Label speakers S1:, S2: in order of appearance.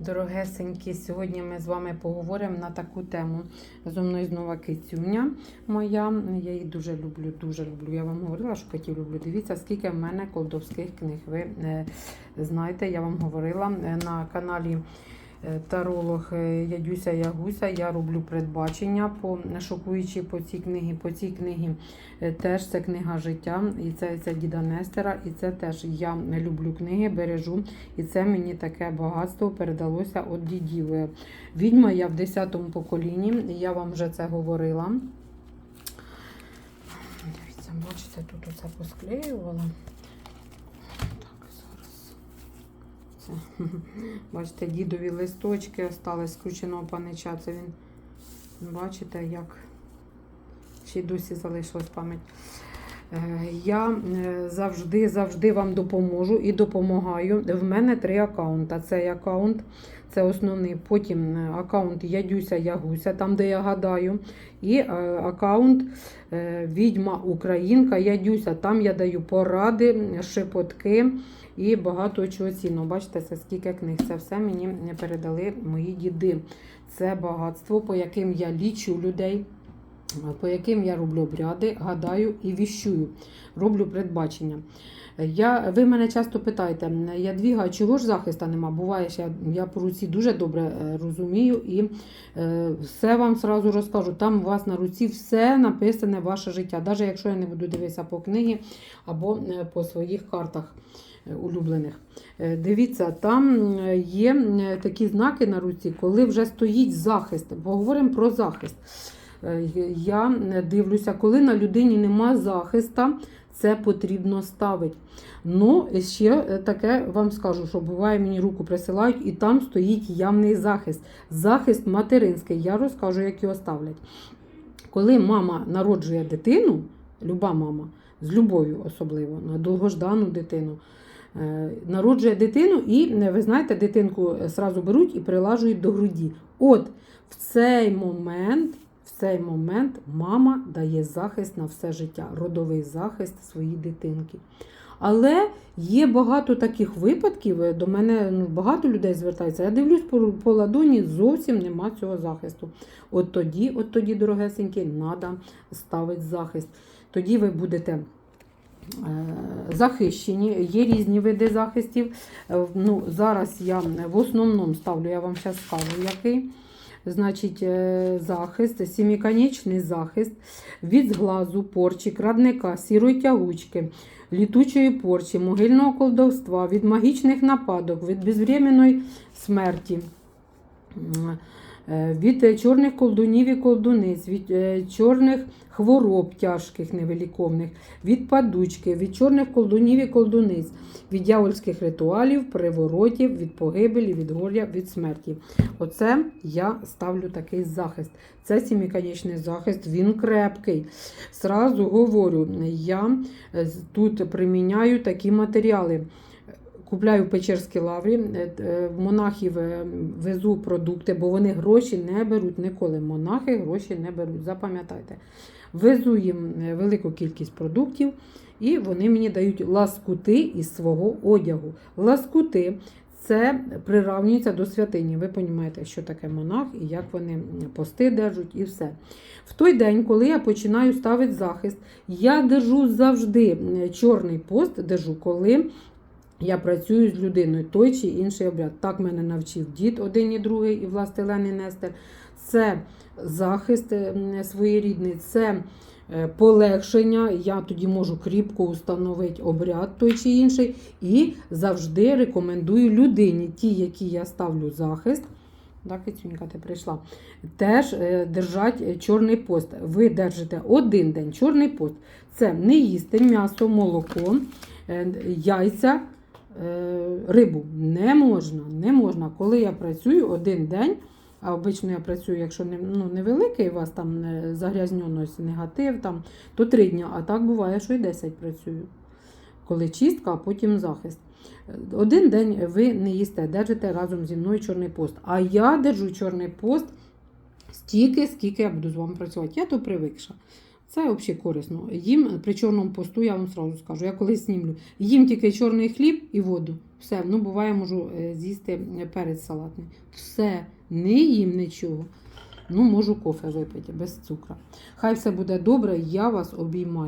S1: Дорогесенькі, сьогодні ми з вами поговоримо на таку тему. Зо мною знову кицюня моя. Я її дуже люблю, дуже люблю. Я вам говорила, що котів люблю. Дивіться, скільки в мене колдовських книг. Ви е, знаєте, я вам говорила е, на каналі Таролог е, Ядюся Ягуся. Я роблю передбачення по шокуючи по цій книгі. По цій книгі е, теж це книга життя, і це, це Діда Нестера, і це теж я люблю книги, бережу. І це мені таке багатство передалося від дідів. Е, Відьма я в 10-му поколінні, я вам вже це говорила. Дивіться, бачите, тут оце посклеювала. Так, зараз. Бачите, дідові листочки остались скрученого панича. Це він, бачите, як ще й досі залишилась пам'ять. Е, Я е, завжди завжди вам допоможу і допомагаю. В мене три аккаунта. Цей аккаунт, це основний. Потім е, аккаунт Ядюся Ягуся, там де я гадаю. І аккаунт Відьма Українка Ядюся. Там я даю поради, шепотки і багато чого цінного. Бачите, це скільки книг. Це все мені передали мої діди. Це багатство, по яким я лічу людей по яким я роблю обряди, гадаю і віщую, роблю передбачення. Я, Ви мене часто питаєте, Ядвіга, чого ж захиста нема? Буває, я, я по руці дуже добре е, розумію і е, все вам сразу розкажу. Там у вас на руці все написане ваше життя, навіть якщо я не буду дивитися по книгі або е, по своїх картах е, улюблених. Дивіться, там є такі знаки на руці, коли вже стоїть захист. Поговоримо про захист. Е, Я дивлюся, коли на людині нема захиста, це потрібно ставити. Ну, ще е, таке вам скажу, що буває, мені руку присилають, і там стоїть явний захист. Захист материнський. Я розкажу, як його ставлять. Коли мама народжує дитину, люба мама, з любов'ю особливо, на довгождану дитину. е, Народжує дитину, і е, ви знаєте, дитинку сразу беруть і прилажують до груді. От в цей момент цей момент мама дає захист на все життя, родовий захист своїй дитинки. Але є багато таких випадків, е, до мене ну, багато людей звертається. Я дивлюсь по, по ладоні, зовсім нема цього захисту. От тоді, от тоді, дорогесенькі, треба ставити захист. Тоді ви будете е, захищені, є різні види захистів. Е, Ну, зараз я в основному ставлю, я вам зараз скажу, який. Значить, е, захист, сіміконічний захист від зглазу, порчі, крадника, сірої тягучки, літучої порчі, могильного колдовства, від магічних нападок, від безвременної смерті. Е, Від е, чорних колдунів і колдуниць, від е, чорних хвороб тяжких невиліковних, від падучки, від чорних колдунів і колдуниць, від дьявольських ритуалів, приворотів, від погибелі, від горя, від смерті. Оце я ставлю такий захист. Це сіміконечний захист, він крепкий. Сразу говорю, я тут приміняю такі матеріали. Купляю в Печерській лаврі, е, е, в монахів е, везу продукти, бо вони гроші не беруть ніколи. Монахи гроші не беруть, запам'ятайте. Везу їм велику кількість продуктів, і вони мені дають ласкути із свого одягу. Ласкути це приравнюється до святині. Ви розумієте, що таке монах і як вони пости держать, і все. В той день, коли я починаю ставити захист, я держу завжди чорний пост, держу, коли я працюю з людиною, той чи інший обряд. Так мене навчив дід один і другий, і властелен і Нестер. Це захист е, своєрідний, це е, полегшення. Я тоді можу кріпко установити обряд той чи інший. І завжди рекомендую людині, ті, які я ставлю захист. Так, Кицюнька, ти прийшла. Теж е, держать чорний пост. Ви держите один день чорний пост. Це не їсти м'ясо, молоко, яйця, рибу. Не можна. не можна. Коли я працюю один день, а обично я працюю, якщо не, ну, невеликий у вас там е, загрязненість, негатив, там, то три дні. А так буває, що і 10 працюю. Коли чистка, а потім захист. Один день ви не їсте, держите разом зі мною чорний пост. А я держу чорний пост стільки, скільки я буду з вами працювати. Я то привикша. Це взагалі корисно. Їм при чорному посту, я вам сразу скажу, я колись знімлю. Їм тільки чорний хліб і воду. Все, ну буває, можу е, з'їсти перець салатний. Все, не їм нічого. Ну, можу кофе випити без цукру. Хай все буде добре, я вас обіймаю.